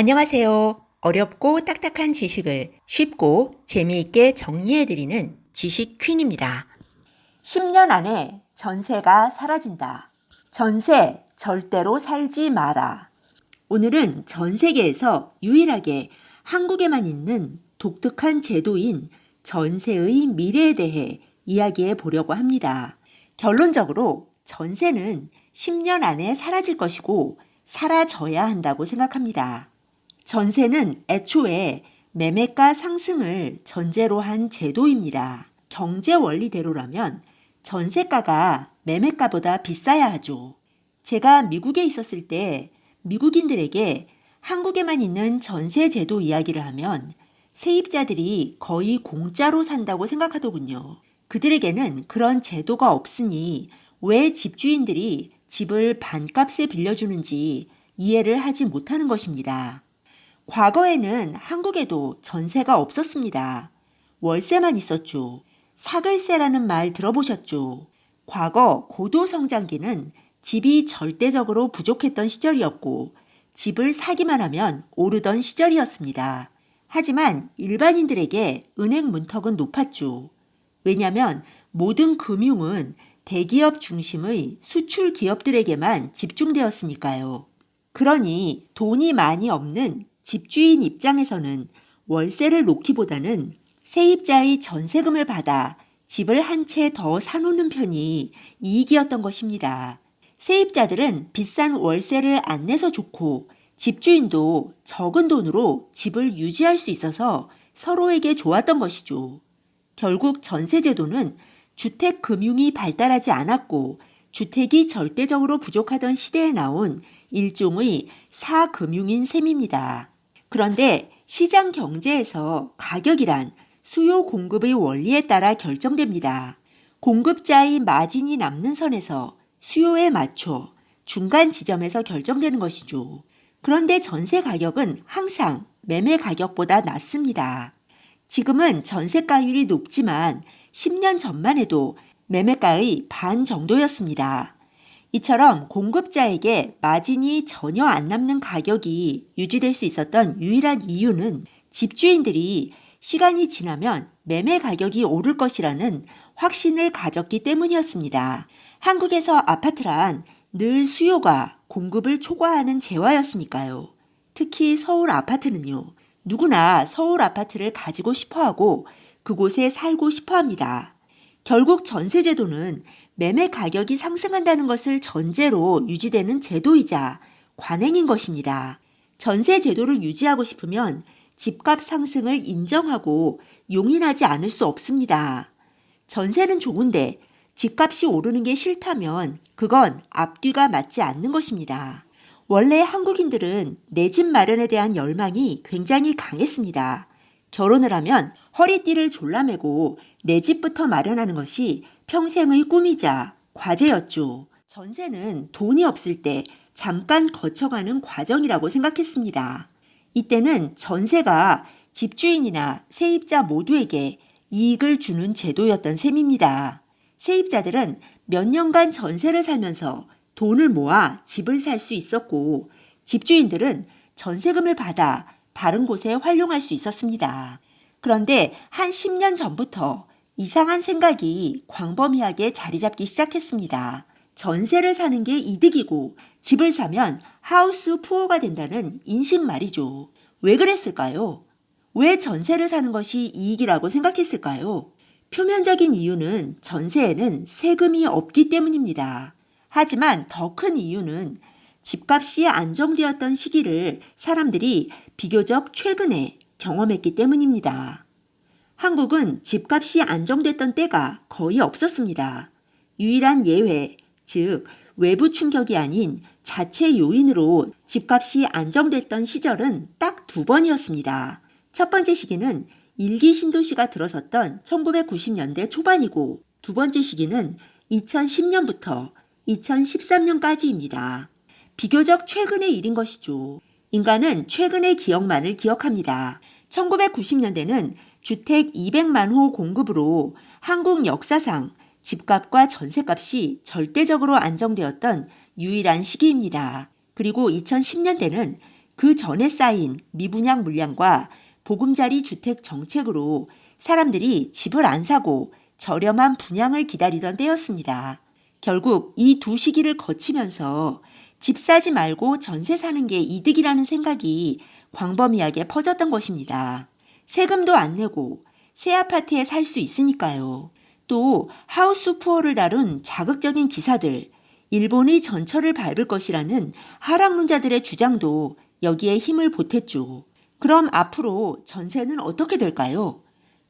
안녕하세요. 어렵고 딱딱한 지식을 쉽고 재미있게 정리해드리는 지식 퀸입니다. 10년 안에 전세가 사라진다. 전세 절대로 살지 마라. 오늘은 전 세계에서 유일하게 한국에만 있는 독특한 제도인 전세의 미래에 대해 이야기해 보려고 합니다. 결론적으로 전세는 10년 안에 사라질 것이고 사라져야 한다고 생각합니다. 전세는 애초에 매매가 상승을 전제로 한 제도입니다. 경제 원리대로라면 전세가가 매매가보다 비싸야 하죠. 제가 미국에 있었을 때 미국인들에게 한국에만 있는 전세 제도 이야기를 하면 세입자들이 거의 공짜로 산다고 생각하더군요. 그들에게는 그런 제도가 없으니 왜 집주인들이 집을 반값에 빌려주는지 이해를 하지 못하는 것입니다. 과거에는 한국에도 전세가 없었습니다. 월세만 있었죠. 사글세라는 말 들어보셨죠? 과거 고도 성장기는 집이 절대적으로 부족했던 시절이었고 집을 사기만 하면 오르던 시절이었습니다. 하지만 일반인들에게 은행 문턱은 높았죠. 왜냐하면 모든 금융은 대기업 중심의 수출 기업들에게만 집중되었으니까요. 그러니 돈이 많이 없는 집주인 입장에서는 월세를 놓기보다는 세입자의 전세금을 받아 집을 한 채 더 사놓는 편이 이익이었던 것입니다. 세입자들은 비싼 월세를 안 내서 좋고 집주인도 적은 돈으로 집을 유지할 수 있어서 서로에게 좋았던 것이죠. 결국 전세제도는 주택 금융이 발달하지 않았고 주택이 절대적으로 부족하던 시대에 나온 일종의 사금융인 셈입니다. 그런데 시장 경제에서 가격이란 수요 공급의 원리에 따라 결정됩니다. 공급자의 마진이 남는 선에서 수요에 맞춰 중간 지점에서 결정되는 것이죠. 그런데 전세 가격은 항상 매매 가격보다 낮습니다. 지금은 전세가율이 높지만 10년 전만 해도 매매가의 반 정도였습니다. 이처럼 공급자에게 마진이 전혀 안 남는 가격이 유지될 수 있었던 유일한 이유는 집주인들이 시간이 지나면 매매 가격이 오를 것이라는 확신을 가졌기 때문이었습니다. 한국에서 아파트란 늘 수요가 공급을 초과하는 재화였으니까요. 특히 서울 아파트는요. 누구나 서울 아파트를 가지고 싶어 하고 그곳에 살고 싶어 합니다. 결국 전세제도는 매매 가격이 상승한다는 것을 전제로 유지되는 제도이자 관행인 것입니다. 전세 제도를 유지하고 싶으면 집값 상승을 인정하고 용인하지 않을 수 없습니다. 전세는 좋은데 집값이 오르는 게 싫다면 그건 앞뒤가 맞지 않는 것입니다. 원래 한국인들은 내 집 마련에 대한 열망이 굉장히 강했습니다. 결혼을 하면 허리띠를 졸라매고 내 집부터 마련하는 것이 평생의 꿈이자 과제였죠. 전세는 돈이 없을 때 잠깐 거쳐가는 과정이라고 생각했습니다. 이때는 전세가 집주인이나 세입자 모두에게 이익을 주는 제도였던 셈입니다. 세입자들은 몇 년간 전세를 살면서 돈을 모아 집을 살 수 있었고 집주인들은 전세금을 받아 다른 곳에 활용할 수 있었습니다. 그런데 한 10년 전부터 이상한 생각이 광범위하게 자리 잡기 시작했습니다. 전세를 사는 게 이득이고 집을 사면 하우스 푸어가 된다는 인식 말이죠. 왜 그랬을까요? 왜 전세를 사는 것이 이익이라고 생각했을까요? 표면적인 이유는 전세에는 세금이 없기 때문입니다. 하지만 더 큰 이유는 집값이 안정되었던 시기를 사람들이 비교적 최근에 경험했기 때문입니다. 한국은 집값이 안정됐던 때가 거의 없었습니다. 유일한 예외, 즉 외부 충격이 아닌 자체 요인으로 집값이 안정됐던 시절은 딱 두 번이었습니다. 첫 번째 시기는 일기 신도시가 들어섰던 1990년대 초반이고 두 번째 시기는 2010년부터 2013년까지입니다. 비교적 최근의 일인 것이죠. 인간은 최근의 기억만을 기억합니다. 1990년대는 주택 200만 호 공급으로 한국 역사상 집값과 전세값이 절대적으로 안정되었던 유일한 시기입니다. 그리고 2010년대는 그 전에 쌓인 미분양 물량과 보금자리 주택 정책으로 사람들이 집을 안 사고 저렴한 분양을 기다리던 때였습니다. 결국 이 두 시기를 거치면서 집 사지 말고 전세 사는 게 이득이라는 생각이 광범위하게 퍼졌던 것입니다. 세금도 안 내고 새 아파트에 살 수 있으니까요. 또 하우스 푸어를 다룬 자극적인 기사들, 일본의 전철을 밟을 것이라는 하락론자들의 주장도 여기에 힘을 보탰죠. 그럼 앞으로 전세는 어떻게 될까요?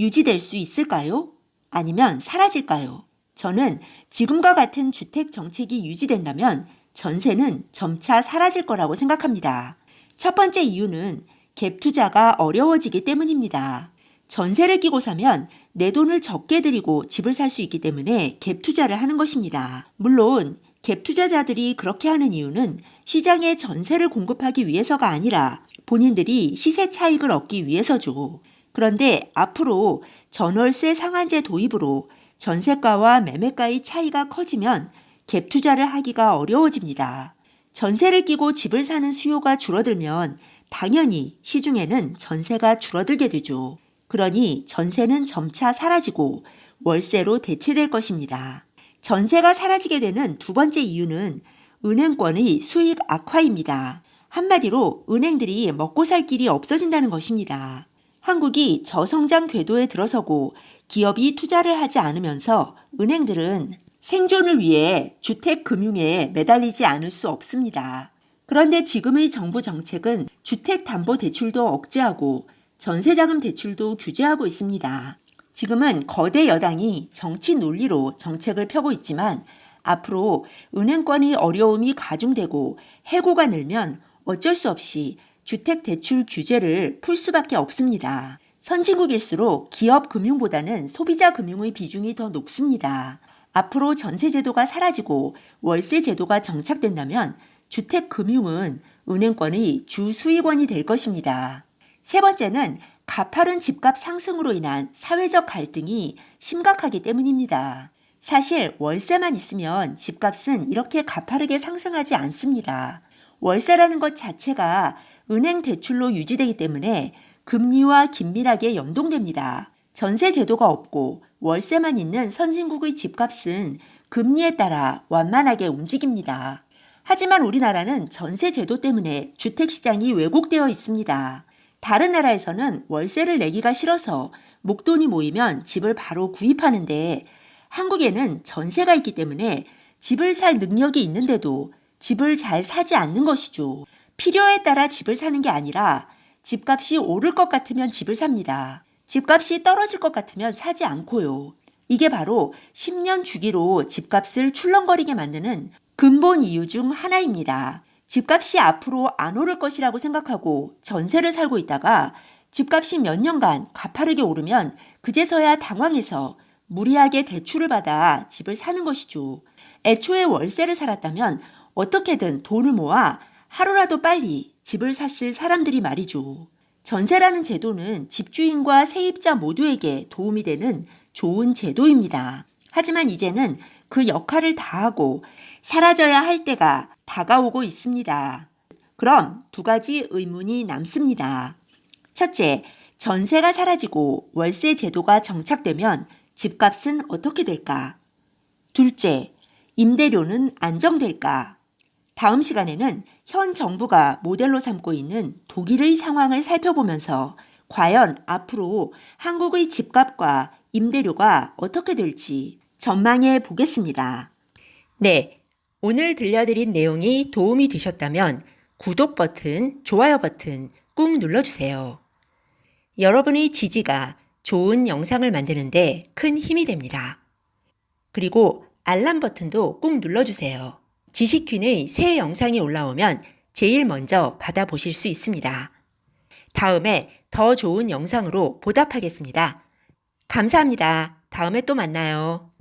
유지될 수 있을까요? 아니면 사라질까요? 저는 지금과 같은 주택 정책이 유지된다면 전세는 점차 사라질 거라고 생각합니다. 첫 번째 이유는 갭 투자가 어려워지기 때문입니다. 전세를 끼고 사면 내 돈을 적게 들이고 집을 살 수 있기 때문에 갭 투자를 하는 것입니다. 물론 갭 투자자들이 그렇게 하는 이유는 시장에 전세를 공급하기 위해서가 아니라 본인들이 시세 차익을 얻기 위해서죠. 그런데 앞으로 전월세 상한제 도입으로 전세가와 매매가의 차이가 커지면 갭 투자를 하기가 어려워집니다. 전세를 끼고 집을 사는 수요가 줄어들면 당연히 시중에는 전세가 줄어들게 되죠. 그러니 전세는 점차 사라지고 월세로 대체될 것입니다. 전세가 사라지게 되는 두 번째 이유는 은행권의 수익 악화입니다. 한마디로 은행들이 먹고 살 길이 없어진다는 것입니다. 한국이 저성장 궤도에 들어서고 기업이 투자를 하지 않으면서 은행들은 생존을 위해 주택 금융에 매달리지 않을 수 없습니다. 그런데 지금의 정부 정책은 주택 담보 대출도 억제하고 전세자금 대출도 규제하고 있습니다. 지금은 거대 여당이 정치 논리로 정책을 펴고 있지만 앞으로 은행권의 어려움이 가중되고 해고가 늘면 어쩔 수 없이 주택 대출 규제를 풀 수밖에 없습니다. 선진국일수록 기업 금융보다는 소비자 금융의 비중이 더 높습니다. 앞으로 전세 제도가 사라지고 월세 제도가 정착된다면 주택 금융은 은행권의 주 수익원이 될 것입니다. 세 번째는 가파른 집값 상승으로 인한 사회적 갈등이 심각하기 때문입니다. 사실 월세만 있으면 집값은 이렇게 가파르게 상승하지 않습니다. 월세라는 것 자체가 은행 대출로 유지되기 때문에 금리와 긴밀하게 연동됩니다. 전세 제도가 없고 월세만 있는 선진국의 집값은 금리에 따라 완만하게 움직입니다. 하지만 우리나라는 전세 제도 때문에 주택 시장이 왜곡되어 있습니다. 다른 나라에서는 월세를 내기가 싫어서 목돈이 모이면 집을 바로 구입하는데 한국에는 전세가 있기 때문에 집을 살 능력이 있는데도 집을 잘 사지 않는 것이죠. 필요에 따라 집을 사는 게 아니라 집값이 오를 것 같으면 집을 삽니다. 집값이 떨어질 것 같으면 사지 않고요. 이게 바로 10년 주기로 집값을 출렁거리게 만드는 근본 이유 중 하나입니다. 집값이 앞으로 안 오를 것이라고 생각하고 전세를 살고 있다가 집값이 몇 년간 가파르게 오르면 그제서야 당황해서 무리하게 대출을 받아 집을 사는 것이죠. 애초에 월세를 살았다면 어떻게든 돈을 모아 하루라도 빨리 집을 샀을 사람들이 말이죠. 전세라는 제도는 집주인과 세입자 모두에게 도움이 되는 좋은 제도입니다. 하지만 이제는 그 역할을 다하고 사라져야 할 때가 다가오고 있습니다. 그럼 두 가지 의문이 남습니다. 첫째, 전세가 사라지고 월세 제도가 정착되면 집값은 어떻게 될까? 둘째, 임대료는 안정될까? 다음 시간에는 현 정부가 모델로 삼고 있는 독일의 상황을 살펴보면서 과연 앞으로 한국의 집값과 임대료가 어떻게 될지 전망해 보겠습니다. 네. 오늘 들려드린 내용이 도움이 되셨다면 구독 버튼, 좋아요 버튼 꾹 눌러주세요. 여러분의 지지가 좋은 영상을 만드는데 큰 힘이 됩니다. 그리고 알람 버튼도 꾹 눌러주세요. 지식퀸의 새 영상이 올라오면 제일 먼저 받아보실 수 있습니다. 다음에 더 좋은 영상으로 보답하겠습니다. 감사합니다. 다음에 또 만나요.